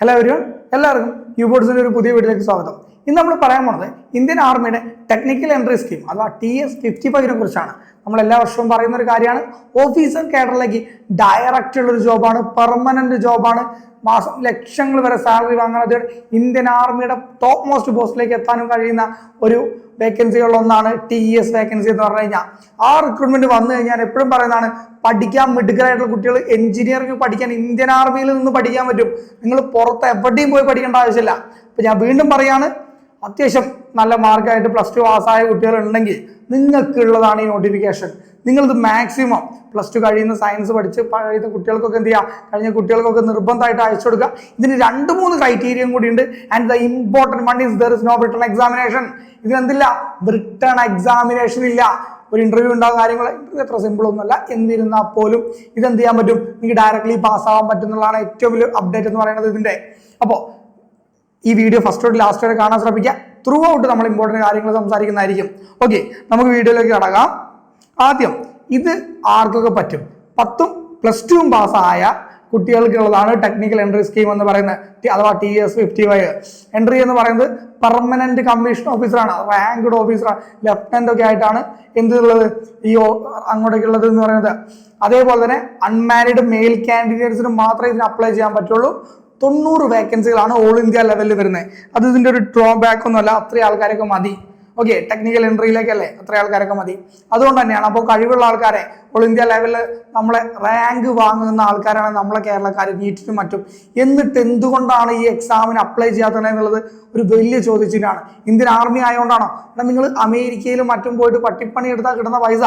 Hello everyone എല്ലാവർക്കും യൂബോർഡ്സിന്റെ ഒരു പുതിയ വീഡിയോയിലേക്ക് സ്വാഗതം. ഇന്ന് നമ്മൾ പറയാൻ പോണത് ഇന്ത്യൻ ആർമിയുടെ ടെക്നിക്കൽ എൻട്രി സ്കീം അഥവാ ടി എസ് ഫിഫ്റ്റി ഫൈവിനെ കുറിച്ചാണ്. നമ്മൾ എല്ലാ വർഷവും പറയുന്ന ഒരു കാര്യമാണ് ഓഫീസർ കേഡറിലേക്ക് ഡയറക്റ്റ് ഉള്ളൊരു ജോബാണ് പെർമനന്റ് ജോബാണ് മാസം ലക്ഷങ്ങൾ വരെ സാലറി വാങ്ങുന്നത് ഇന്ത്യൻ ആർമിയുടെ ടോപ്പ് മോസ്റ്റ് പോസ്റ്റിലേക്ക് എത്താനും കഴിയുന്ന ഒരു വേക്കൻസികളിൽ ഒന്നാണ് ടി ഇ എസ് വേക്കൻസി എന്ന് പറഞ്ഞു കഴിഞ്ഞാൽ. ആ റിക്രൂട്ട്മെന്റ് വന്നു കഴിഞ്ഞാൽ എപ്പോഴും പറയുന്നതാണ് പഠിക്കാൻ മിടുക്കരായിട്ടുള്ള കുട്ടികൾ എഞ്ചിനീയറിംഗ് പഠിക്കാൻ ഇന്ത്യൻ ആർമിയിൽ നിന്ന് പഠിക്കാൻ പറ്റും. നിങ്ങൾ പുറത്ത് എവിടെയും പോയി പഠിക്കേണ്ട ആവശ്യമില്ല. അപ്പൊ ഞാൻ വീണ്ടും പറയാണ് അത്യാവശ്യം നല്ല മാർക്കായിട്ട് പ്ലസ് ടു പാസ്സായ കുട്ടികളുണ്ടെങ്കിൽ നിങ്ങൾക്കുള്ളതാണ് ഈ നോട്ടിഫിക്കേഷൻ നിങ്ങളിത് മാക്സിമം പ്ലസ് ടു കഴിയുന്ന സയൻസ് പഠിച്ച് കഴിയുന്ന കുട്ടികൾക്കൊക്കെ എന്ത് ചെയ്യുക കഴിഞ്ഞ കുട്ടികൾക്കൊക്കെ നിർബന്ധമായിട്ട് അയച്ചു കൊടുക്കുക. ഇതിന് രണ്ട് മൂന്ന് ക്രൈറ്റീരിയയും കൂടി ഉണ്ട്. And the important one is there is no written examination ഇതിനെന്തില്ല written examination ഇല്ല. ഒരു ഇന്റർവ്യൂ ഉണ്ടാകുന്ന കാര്യങ്ങൾ ഇന്റർവ്യൂ അത്ര സിമ്പിൾ ഒന്നുമല്ല. എന്നിരുന്നാൽ പോലും ഇതെന്ത് ചെയ്യാൻ പറ്റും? നിങ്ങൾക്ക് ഡയറക്ട്ലി പാസ്സാവാൻ എന്നുള്ളതാണ് ഏറ്റവും വലിയ അപ്ഡേറ്റ് എന്ന് പറയുന്നത് ഇതിന്റെ. അപ്പോൾ ഈ വീഡിയോ ഫസ്റ്റ് തൊട്ട് കാണാൻ ശ്രമിക്കുക. ത്രൂ ഔട്ട് നമ്മൾ ഇമ്പോർട്ടന്റ് കാര്യങ്ങൾ സംസാരിക്കുന്നതായിരിക്കും. ഓക്കെ നമുക്ക് വീഡിയോയിലേക്ക് കടക്കാം. ആദ്യം ഇത് ആർക്കൊക്കെ പറ്റും? പത്തും പ്ലസ് ടുവും പാസ്സായ കുട്ടികൾക്കുള്ളതാണ് ടെക്നിക്കൽ എൻട്രി സ്കീം എന്ന് പറയുന്നത്. അഥവാ T S fifty five entry എന്ന് പറയുന്നത് പെർമനന്റ് കമ്മീഷൻ ഓഫീസറാണ് റാങ്ക്ഡ് ഓഫീസറാണ് ലെഫ്റ്റനന്റ് ഒക്കെ ആയിട്ടാണ് എന്തുള്ളത്? ഈ അങ്ങോട്ടേക്കുള്ളത് എന്ന് പറയുന്നത്. അതേപോലെ തന്നെ അൺമാരിഡ് മെയിൽ കാൻഡിഡേറ്റ്സിന് മാത്രമേ ഇതിന് അപ്ലൈ ചെയ്യാൻ പറ്റുള്ളൂ. തൊണ്ണൂറ് വേക്കൻസികളാണ് ഓൾ ഇന്ത്യ ലെവലിൽ വരുന്നത് അത് ഇതിന്റെ ഒരു ഡ്രോ ബാക്ക് ഒന്നുമല്ല അത്രയും ആൾക്കാരൊക്കെ മതി. ഓക്കെ ടെക്നിക്കൽ എൻട്രിയിലേക്കല്ലേ അത്ര ആൾക്കാരൊക്കെ മതി. അതുകൊണ്ട് തന്നെയാണ് അപ്പോൾ കഴിവുള്ള ആൾക്കാരെ ഓൾ ഇന്ത്യ ലെവലിൽ നമ്മളെ റാങ്ക് വാങ്ങുന്ന ആൾക്കാരാണ് നമ്മളെ കേരളക്കാർ നീറ്റിനും മറ്റും. എന്നിട്ട് എന്തുകൊണ്ടാണ് ഈ എക്സാമിന് അപ്ലൈ ചെയ്യാത്തത് എന്നുള്ളത് ഒരു വലിയ ചോദ്യചിഹ്നമാണ്. ഇന്ത്യൻ ആർമി ആയതുകൊണ്ടാണോ നിങ്ങൾ അമേരിക്കയിലും മറ്റും പോയിട്ട് പട്ടിപ്പണി എടുത്താൽ കിട്ടുന്ന പൈസ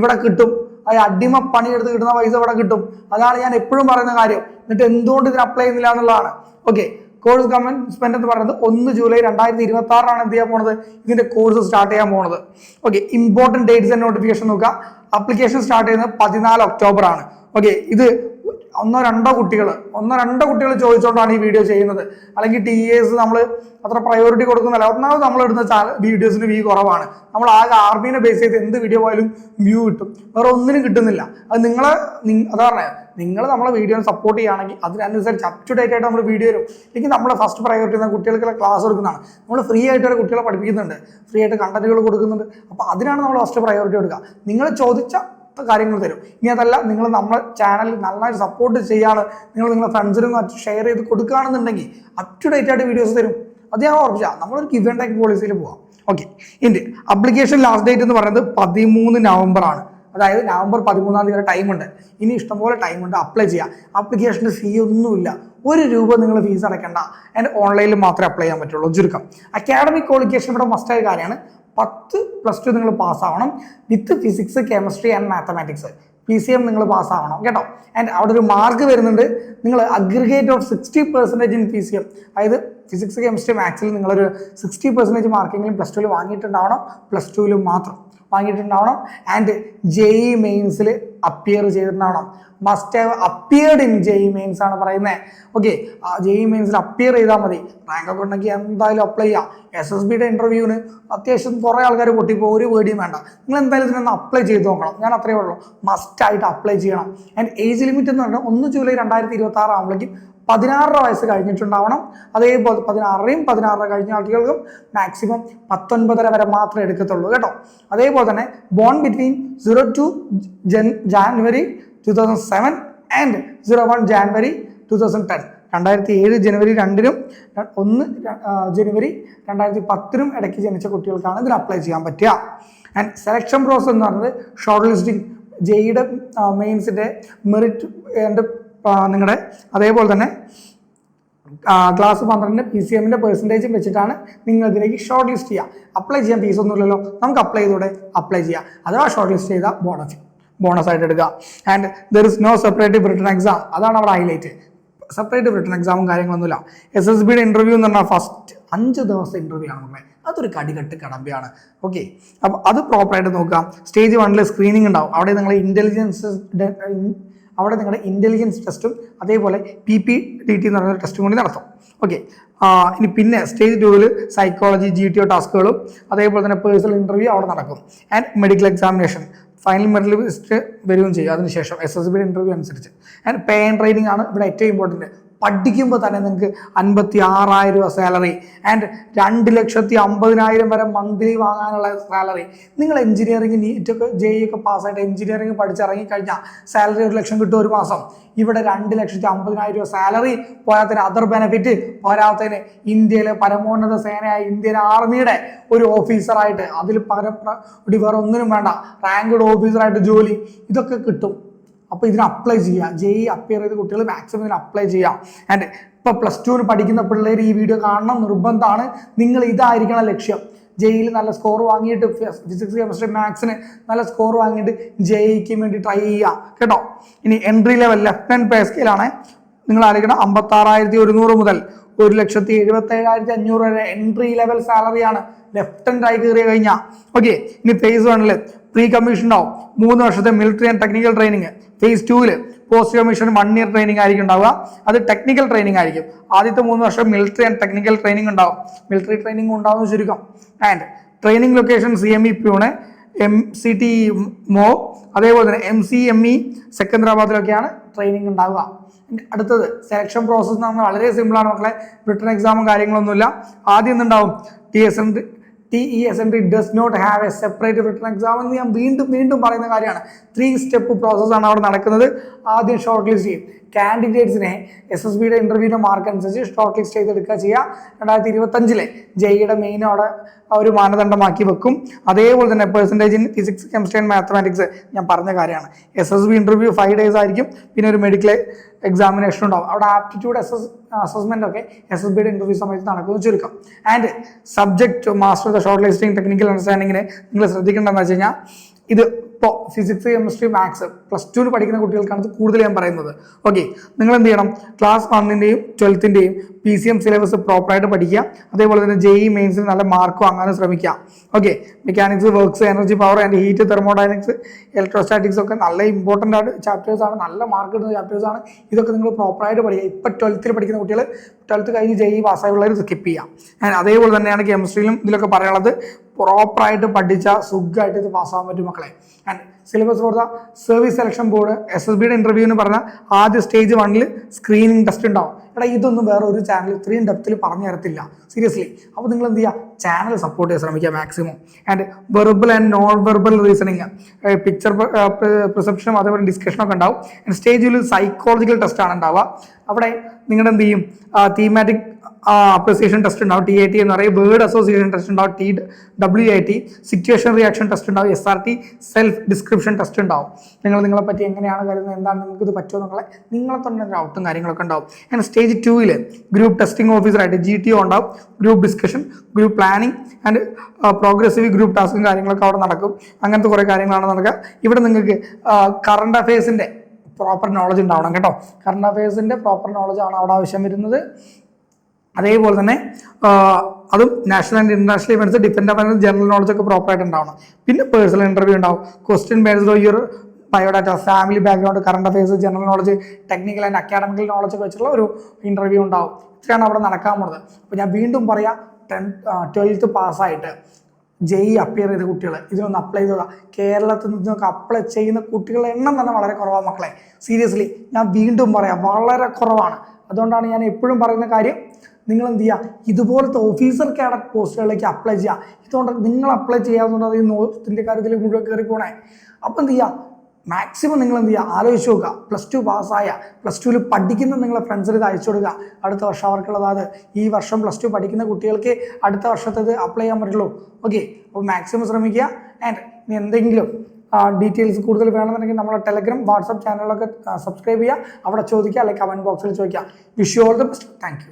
ഇവിടെ കിട്ടും. അത് അടിമ പണിയെടുത്ത് കിട്ടുന്ന പൈസ ഇവിടെ കിട്ടും. അതാണ് ഞാൻ എപ്പോഴും പറയുന്ന കാര്യം. എന്നിട്ട് എന്തുകൊണ്ട് ഇതിന് അപ്ലൈ ചെയ്യുന്നില്ല എന്നുള്ളതാണ്. ഓക്കെ കോഴ്സ് കമൻസ്മെന്റ് എന്ന് പറയുന്നത് ഒന്ന് ജൂലൈ രണ്ടായിരത്തി ഇരുപത്തി ആറിനാണ് എന്ത് ചെയ്യാൻ പോണത്? ഇതിന്റെ കോഴ്സ് സ്റ്റാർട്ട് ചെയ്യാൻ പോണത്. Okay important dates and notification നോക്കുക. അപ്ലിക്കേഷൻ സ്റ്റാർട്ട് ചെയ്യുന്നത് പതിനാല് ഒക്ടോബർ ആണ് ഓക്കെ ഇത് ഒന്നോ രണ്ടോ കുട്ടികൾ ഒന്നോ രണ്ടോ കുട്ടികൾ ചോദിച്ചുകൊണ്ടാണ് ഈ വീഡിയോ ചെയ്യുന്നത്. അല്ലെങ്കിൽ ടി എസ് നമ്മൾ അത്ര പ്രയോറിറ്റി കൊടുക്കുന്നില്ല ഒന്നാമത് നമ്മൾ ഇടുന്ന വീഡിയോസിന് വ്യൂ കുറവാണ്. നമ്മൾ ആകെ ആർമീനെ ബേസ് ചെയ്ത് എന്ത് വീഡിയോ പോയാലും വ്യൂ കിട്ടും. വേറെ ഒന്നിനും കിട്ടുന്നില്ല. അത് നിങ്ങളെ അതാണ് അതാ പറഞ്ഞത് നിങ്ങൾ നമ്മളെ വീഡിയോ സപ്പോർട്ട് ചെയ്യുകയാണെങ്കിൽ അതിനനുസരിച്ച് അപ് ടു ഡേറ്റ് ആയിട്ട് നമ്മൾ വീഡിയോ വരും. അല്ലെങ്കിൽ നമ്മളെ ഫസ്റ്റ് പ്രയോറിറ്റി എന്ന കുട്ടികൾക്കുള്ള ക്ലാസ് കൊടുക്കുന്നതാണ്. നമ്മൾ ഫ്രീ ആയിട്ട് കുട്ടികളെ പഠിപ്പിക്കുന്നുണ്ട്. ഫ്രീ ആയിട്ട് കണ്ടന്റുകൾ കൊടുക്കുന്നുണ്ട്. അപ്പോൾ അതിനാണ് നമ്മൾ ഫസ്റ്റ് പ്രയോറിറ്റി കൊടുക്കുക. നിങ്ങൾ ചോദിച്ച കാര്യങ്ങൾ തരും. ഇനി അതല്ല നിങ്ങൾ നമ്മൾ ചാനൽ നന്നായിട്ട് സപ്പോർട്ട് ചെയ്യാണ്. നിങ്ങൾ നിങ്ങളുടെ ഫ്രണ്ട്സിനും മറ്റും ഷെയർ ചെയ്ത് കൊടുക്കുകയാണെന്നുണ്ടെങ്കിൽ അപ് ടു ഡേറ്റ് ആയിട്ട് വീഡിയോസ് തരും. അത് ഞാൻ ഓർപ്പിച്ചാൽ നമ്മളൊരു ഗിവ് ആൻഡ് ടേക്ക് പോളിസിയിൽ പോവാം. ഓക്കെ ഇനി അപ്ലിക്കേഷൻ ലാസ്റ്റ് ഡേറ്റ് എന്ന് പറയുന്നത് പതിമൂന്ന് നവംബർ ആണ്. അതായത് നവംബർ പതിമൂന്നാം തീയതി വരെ ടൈമുണ്ട് ഇനി ഇഷ്ടംപോലെ ടൈമുണ്ട് അപ്ലൈ ചെയ്യാം. ആപ്ലിക്കേഷന് ഫീ ഒന്നുമില്ല. ഒരു രൂപ നിങ്ങൾ ഫീസ് അടയ്ക്കേണ്ട. അതിന്റെ ഓൺലൈനിൽ മാത്രമേ അപ്ലൈ ചെയ്യാൻ പറ്റുള്ളൂ. ചുരുക്കം. അക്കാഡമിക് ക്വാളിഫിക്കേഷൻ ഇവിടെ മസ്റ്റായ കാര്യമാണ്. പത്ത് പ്ലസ് ടു നിങ്ങൾ പാസ്സാവണം with physics chemistry and mathematics P C M നിങ്ങൾ പാസ്സാവണം കേട്ടോ? ആൻഡ് അവിടെ ഒരു മാർക്ക് വരുന്നുണ്ട്. നിങ്ങൾ aggregate of sixty percentage in P C M അതായത് ഫിസിക്സ് കെമിസ്ട്രി മാത്സിൽ നിങ്ങളൊരു സിക്സ്റ്റി പെർസെന്റേജ് മാർക്കെങ്കിലും പ്ലസ് ടുവിൽ വാങ്ങിയിട്ടുണ്ടാവണം. പ്ലസ് ടുവിൽ മാത്രം വാങ്ങിയിട്ടുണ്ടാവണം. ആൻഡ് ജെ ഇ മെയിൻസിൽ appear ചെയ്തിട്ടുണ്ടാവണം. Must have appeared in JEE mains ആണ് പറയുന്നത് ഓക്കെ ജെയ് മെയിൻസിൽ അപ്പിയർ ചെയ്താൽ മതി. റാങ്ക് ഒക്കെ ഉണ്ടെങ്കിൽ എന്തായാലും അപ്ലൈ ചെയ്യാം. എസ് എസ് ബിയുടെ ഇന്റർവ്യൂവിന് അത്യാവശ്യം കുറേ ആൾക്കാർ പൊട്ടിപ്പോൾ ഒരു വേടിയും വേണ്ട. നിങ്ങൾ എന്തായാലും ഇതിനൊന്ന് അപ്ലൈ ചെയ്ത് നോക്കണം. ഞാൻ അത്രയേ ഉള്ളൂ. മസ്റ്റ് ആയിട്ട് അപ്ലൈ ചെയ്യണം. ആൻഡ് ഏജ് ലിമിറ്റ് എന്ന് പറഞ്ഞാൽ ഒന്ന് ജൂലൈ രണ്ടായിരത്തി ഇരുപത്തി ആറ് ആകുമ്പോഴേക്കും പതിനാറര വയസ്സ് കഴിഞ്ഞിട്ടുണ്ടാവണം. അതേപോലെ പതിനാറരയും പതിനാറര കഴിഞ്ഞ ആളുകൾക്കും മാക്സിമം പത്തൊൻപതര വരെ മാത്രമേ എടുക്കത്തുള്ളൂ കേട്ടോ. അതേപോലെ തന്നെ born between zero two jan January two thousand seven and zero one January two thousand ten രണ്ടായിരത്തി ഏഴ് ജനുവരി രണ്ടിനും ഒന്ന് ജനുവരി രണ്ടായിരത്തി പത്തിനും ഇടയ്ക്ക് ജനിച്ച കുട്ടികൾക്കാണ് ഇതിന് അപ്ലൈ ചെയ്യാൻ പറ്റുക. ആൻഡ് സെലക്ഷൻ പ്രോസസ് എന്ന് പറയുന്നത് ഷോർട്ട് ലിസ്റ്റിംഗ് ജെയ്ഡ് മെയിൻസിന്റെ മെറിറ്റ് എന്റെ നിങ്ങളുടെ അതേപോലെ തന്നെ ക്ലാസ് പന്ത്രണ്ടിന് പി സി എമ്മിന്റെ പെർസെന്റേജും വെച്ചിട്ടാണ് നിങ്ങൾ ഇതിലേക്ക് ഷോർട്ട് ലിസ്റ്റ് ചെയ്യുക അപ്ലൈ ചെയ്യാൻ ഫീസ് ഒന്നുമില്ലല്ലോ നമുക്ക് അപ്ലൈ ചെയ്തൂടെ? അപ്ലൈ ചെയ്യുക അഥവാ ഷോർട്ട് ലിസ്റ്റ് ചെയ്താൽ ബോണസ് ബോണസ് ആയിട്ട് എടുക്കുക and there is no separate written exam അതാണ് അവിടെ ഹൈലൈറ്റ് സെപ്പറേറ്റ് റിട്ടേൺ എക്സാമും കാര്യങ്ങളൊന്നുമില്ല. എസ് എസ് ബിയുടെ ഇന്റർവ്യൂ എന്ന് പറഞ്ഞാൽ ഫസ്റ്റ് അഞ്ച് ദിവസം ഇന്റർവ്യൂ ആണ് നമ്മളെ. അതൊരു കടികെട്ട് കടമ്പയാണ്. ഓക്കെ അപ്പോൾ അത് പ്രോപ്പറായിട്ട് നോക്കുക സ്റ്റേജ് വണ്ണിൽ സ്ക്രീനിങ് ഉണ്ടാവും. അവിടെ നിങ്ങൾ ഇന്റലിജൻസ് അവിടെ നിങ്ങളുടെ ഇന്റലിജൻസ് ടെസ്റ്റും അതേപോലെ പി പി ഡി ടി എന്ന് പറയുന്ന ടെസ്റ്റും കൂടി നടത്തും. ഓക്കെ ഇനി പിന്നെ സ്റ്റേജ് ടൂവിൽ സൈക്കോളജി ജി ടി ഒ ടാസ്കുകളും അതേപോലെ തന്നെ പേഴ്സണൽ ഇന്റർവ്യൂ അവിടെ നടക്കും. And medical examination final medical list വരികയും ചെയ്യും. അതിനുശേഷം എസ് എസ് ബിയുടെ ഇന്റർവ്യൂ അനുസരിച്ച്. ആൻഡ് പേ ആൻഡ് ട്രെയിനിങ് ആണ് ഇവിടെ ഏറ്റവും ഇമ്പോർട്ടന്റ് പഠിക്കുമ്പോൾ തന്നെ നിങ്ങൾക്ക് അൻപത്തി ആറായിരം രൂപ സാലറി ആൻഡ് രണ്ട് ലക്ഷത്തി അമ്പതിനായിരം വരെ മന്ത്ലി വാങ്ങാനുള്ള സാലറി നിങ്ങൾ എഞ്ചിനീയറിംഗ് നീറ്റൊക്കെ ജെ ഒക്കെ പാസ്സായിട്ട് എഞ്ചിനീയറിംഗ് പഠിച്ചിറങ്ങി കഴിഞ്ഞാൽ സാലറി ഒരു ലക്ഷം കിട്ടും ഒരു മാസം. ഇവിടെ രണ്ട് ലക്ഷത്തി അമ്പതിനായിരം രൂപ സാലറി പോരാത്തതിന് അതർ ബെനഫിറ്റ് പോരാത്തതിന് ഇന്ത്യയിലെ പരമോന്നത സേനയായ ഇന്ത്യൻ ആർമിയുടെ ഒരു ഓഫീസറായിട്ട് അതിൽ പകരം വേറെ ഒന്നിനും വേണ്ട. റാങ്ക്ഡ് ഓഫീസറായിട്ട് ജോലി ഇതൊക്കെ കിട്ടും. അപ്പോൾ ഇതിന് അപ്ലൈ ചെയ്യുക ജെ ഇ അപ്പിയർ ചെയ്ത കുട്ടികൾ മാക്സിമം ഇതിന് അപ്ലൈ ചെയ്യാം. ആൻഡ് ഇപ്പോൾ പ്ലസ് ടുവിന് പഠിക്കുന്ന പിള്ളേർ ഈ വീഡിയോ കാണണം നിർബന്ധമാണ്. നിങ്ങൾ ഇതായിരിക്കണം ലക്ഷ്യം. ജെയിൽ നല്ല സ്കോർ വാങ്ങിയിട്ട് ഫിസിക്സ് കെമിസ്ട്രി മാത്സിന് നല്ല സ്കോർ വാങ്ങിയിട്ട് ജെയ്ക്ക് വേണ്ടി ട്രൈ ചെയ്യുക കേട്ടോ? ഇനി എൻട്രി ലെവൽ ഹാൻഡ് പേ സ്കെയിലാണ് നിങ്ങൾ ആലോചിക്കണം അമ്പത്താറായിരത്തി ഒരുന്നൂറ് മുതൽ ഒരു ലക്ഷത്തി എഴുപത്തി ഏഴായിരത്തി അഞ്ഞൂറ് വരെ എൻട്രി ലെവൽ സാലറിയാണ് ഹാൻഡ് ആയി കയറി കഴിഞ്ഞാൽ ഓക്കെ ഇനി ഫേസ് വണ്ണിൽ പ്രീ കമ്മീഷൻ ഉണ്ടാവും മൂന്ന് വർഷത്തെ military and technical training phase ടൂവിൽ post commission one year training ആയിരിക്കും ഉണ്ടാവുക. അത് ടെക്നിക്കൽ ട്രെയിനിങ് ആയിരിക്കും. ആദ്യത്തെ മൂന്ന് വർഷം മിലിറ്ററി ആൻഡ് ടെക്നിക്കൽ ട്രെയിനിങ് ഉണ്ടാവും. മിലിറ്ററി ട്രെയിനിങ് ഉണ്ടാവും ചുരുക്കം. And training location C M E Pune M C T Mhow അതേപോലെ തന്നെ എം സി എം ഇ സെക്കന്ദരാബാദിലൊക്കെയാണ് ട്രെയിനിങ് ഉണ്ടാവുക. അടുത്തത് സെലക്ഷൻ പ്രോസസ്സ് എന്ന് പറഞ്ഞാൽ വളരെ സിമ്പിളാണ് മക്കളെ. റിട്ടേൺ എക്സാമും കാര്യങ്ങളൊന്നുമില്ല. ആദ്യം എന്തുണ്ടാവും? T S N T E S N D does not have a separate written exam എന്ന് ഞാൻ വീണ്ടും വീണ്ടും പറയുന്ന കാര്യമാണ്. ത്രീ സ്റ്റെപ്പ് പ്രോസസ്സാണ് അവിടെ നടക്കുന്നത്. ആദ്യം ഷോർട്ട് ലിസ്റ്റ് ചെയ്യും. കാൻഡിഡേറ്റ്സിനെ എസ് എസ് ബിയുടെ ഇന്റർവ്യൂവിന്റെ മാർക്ക് അനുസരിച്ച് ഷോർട്ട് ലിസ്റ്റ് ചെയ്തെടുക്കുക ചെയ്യുക. രണ്ടായിരത്തി ഇരുപത്തഞ്ചിലെ ജെയ്യുടെ മെയിൻ അവിടെ ഒരു മാനദണ്ഡമാക്കി വെക്കും. അതേപോലെ തന്നെ percentage in physics chemistry and mathematics ഞാൻ പറഞ്ഞ കാര്യമാണ്. S S B interview five days ആയിരിക്കും. പിന്നെ ഒരു മെഡിക്കൽ എക്സാമിനേഷൻ ഉണ്ടാവും. അവിടെ ആപ്റ്റിറ്റ്യൂഡ് എസ് അസസ്മെന്റ് ഒക്കെ എസ് എസ് ബിയുടെ ഇന്റർവ്യൂ സമയത്ത് നടക്കുന്നു ചുരുക്കം. And subject master the short listing technical അണ്ടർസ്റ്റാൻഡിങ്ങിന് നിങ്ങൾ ശ്രദ്ധിക്കേണ്ടതെന്ന് വെച്ച് കഴിഞ്ഞാൽ ഇത് ഇപ്പോൾ ഫിസിക്സ് കെമിസ്ട്രി മാത്സ് പ്ലസ് ടുവിൽ പഠിക്കുന്ന കുട്ടികൾക്കാണ് ഇത് കൂടുതൽ ഞാൻ പറയുന്നത്. ഓക്കെ നിങ്ങൾ എന്ത് ചെയ്യണം ക്ലാസ് വണ്ണിന്റെയും ട്വൽത്തിന്റെയും പി സി എം സിലബസ് പ്രോപ്പറായിട്ട് പഠിക്കുക. അതേപോലെ തന്നെ ജെഇ മെയിൻസിന് നല്ല മാർക്ക് വാങ്ങാനും ശ്രമിക്കുക. Okay mechanics works energy power and heat thermodynamics electrostatics ഒക്കെ നല്ല ഇമ്പോർട്ടന്റ് ആയിട്ട് ചാപ്റ്റേഴ്സ് ആണ് നല്ല മാർക്ക് കിട്ടുന്ന ചാപ്റ്റേഴ്സ് ആണ്. ഇതൊക്കെ നിങ്ങൾ പ്രോപ്പറായിട്ട് പഠിക്കുക. ഇപ്പം ട്വൽത്തിൽ പഠിക്കുന്ന കുട്ടികൾ ട്വൽത്ത് കഴിഞ്ഞ് ജെഇ പാസ്സായുള്ളവർ സ്കിപ്പ് ചെയ്യാം അതേപോലെ തന്നെയാണ് കെമിസ്ട്രിയിലും ഇതിലൊക്കെ പറയാനുള്ളത്. പ്രോപ്പറായിട്ട് പഠിച്ചാൽ സുഖമായിട്ട് ഇത് പാസ്സാകാൻ പറ്റും മക്കളെ. And syllabus for the service selection board S S ബിയുടെ ഇന്റർവ്യൂ എന്ന് പറഞ്ഞാൽ ആദ്യ സ്റ്റേജ് വണ്ണിൽ സ്ക്രീനിങ് ടെസ്റ്റ് ഉണ്ടാവും. എടാ ഇതൊന്നും വേറെ ഒരു ചാനൽ ഇത്രയും ഡെപ്തിൽ പറഞ്ഞു തരത്തില്ല. സീരിയസ്ലി അപ്പോൾ നിങ്ങൾ എന്ത് ചെയ്യുക ചാനൽ സപ്പോർട്ട് ചെയ്യാൻ ശ്രമിക്കുക maximum and verbal and non verbal reasoning picture പ്രിസെപ്ഷനും അതേപോലെ ഡിസ്കഷനൊക്കെ ഉണ്ടാവും. ആൻഡ് സ്റ്റേജിൽ സൈക്കോളജിക്കൽ ടെസ്റ്റ് ആണ് ഉണ്ടാവുക. അവിടെ നിങ്ങളുടെ എന്ത് ചെയ്യും തീമാറ്റിക് അപ്രിസിയേഷൻ ടെസ്റ്റ് ഉണ്ടാവും. ടി ഐ ടി എന്ന് പറയും. വേർഡ് അസോസിയേഷൻ ടെസ്റ്റ് ഉണ്ടാവും. T W I T situation reaction test ഉണ്ടാവും. S R T self description test ഉണ്ടാവും. നിങ്ങൾ നിങ്ങളെ പറ്റി എങ്ങനെയാണ് കരുതുന്നത് എന്താണ് നിങ്ങൾക്ക് ഇത് പറ്റുമോ എന്നുള്ള നിങ്ങളെ തന്നെ ഒരു ഔട്ടും കാര്യങ്ങളൊക്കെ ഉണ്ടാവും. അങ്ങനെ സ്റ്റേജ് ടൂവിൽ ഗ്രൂപ്പ് ടെസ്റ്റിംഗ് ഓഫീസറായിട്ട് ജി ടി ഒ ഉണ്ടാവും. Group discussion group planning and progressive group ടാസ്കും കാര്യങ്ങളൊക്കെ അവിടെ നടക്കും. അങ്ങനത്തെ കുറേ കാര്യങ്ങളാണ് നടക്കുക. ഇവിടെ നിങ്ങൾക്ക് കറണ്ട് അഫയേഴ്സിന്റെ പ്രോപ്പർ നോളജ് ഉണ്ടാവണം കേട്ടോ. കറണ്ട് അഫയേഴ്സിന്റെ പ്രോപ്പർ നോളജ് ആണ് അവിടെ ആവശ്യം വരുന്നത്. അതേപോലെ തന്നെ അതും national and international events depend ആവാൻ ജനറൽ നോളജ് ഒക്കെ പ്രോപ്പർ ആയിട്ട് ഉണ്ടാവണം. പിന്നെ പേഴ്സണൽ ഇന്റർവ്യൂ ഉണ്ടാവും. Question based your biodata family background current affairs general knowledge technical and academical knowledge ഒക്കെ വെച്ചുള്ള ഒരു ഇന്റർവ്യൂ ഉണ്ടാവും. ഇത്രയാണ് അവിടെ നടക്കാൻ പോകുന്നത് അപ്പോൾ ഞാൻ വീണ്ടും പറയാം ടെൻ ട്വൽത്ത് പാസ്സായിട്ട് ജെഇ അപ്പിയർ ചെയ്ത കുട്ടികൾ ഇതിനൊന്ന് അപ്ലൈ ചെയ്തോളാം. കേരളത്തിൽ നിന്നൊക്കെ അപ്ലൈ ചെയ്യുന്ന കുട്ടികളുടെ എണ്ണം തന്നെ വളരെ കുറവാണ് മക്കളെ. സീരിയസ്ലി ഞാൻ വീണ്ടും പറയാം വളരെ കുറവാണ്. അതുകൊണ്ടാണ് ഞാൻ എപ്പോഴും പറയുന്ന കാര്യം നിങ്ങൾ എന്ത് ചെയ്യുക ഇതുപോലത്തെ ഓഫീസർ കേഡർ പോസ്റ്റുകളിലേക്ക് അപ്ലൈ ചെയ്യുക ഇതുകൊണ്ട് നിങ്ങൾ അപ്ലൈ ചെയ്യാവുന്നത് ഈ നോത്തിന്റെ കാര്യത്തിൽ മുഴുവൻ കയറി പോണേ. അപ്പം എന്ത് ചെയ്യുക മാക്സിമം നിങ്ങൾ എന്ത് ചെയ്യുക ആലോചിച്ച് നോക്കുക. പ്ലസ് ടു പാസ്സായ പ്ലസ് ടുവിൽ പഠിക്കുന്ന നിങ്ങളെ ഫ്രണ്ട്സിന് ഇത് അയച്ചു കൊടുക്കുക. അടുത്ത വർഷം അവർക്കുള്ളത് അത്. ഈ വർഷം പ്ലസ് ടു പഠിക്കുന്ന കുട്ടികൾക്ക് അടുത്ത വർഷത്തേത് അപ്ലൈ ചെയ്യാൻ പറ്റുള്ളൂ. ഓക്കെ അപ്പോൾ മാക്സിമം ശ്രമിക്കുക. ആൻഡ് ഇനി എന്തെങ്കിലും ഡീറ്റെയിൽസ് കൂടുതൽ വേണമെന്നുണ്ടെങ്കിൽ നമ്മുടെ ടെലഗ്രാം വാട്സപ്പ് ചാനലൊക്കെ സബ്സ്ക്രൈബ് ചെയ്യുക. അവിടെ ചോദിക്കുക. അല്ലെങ്കിൽ കമന്റ് ബോക്സിൽ ചോദിക്കുക. Wish you all the best thank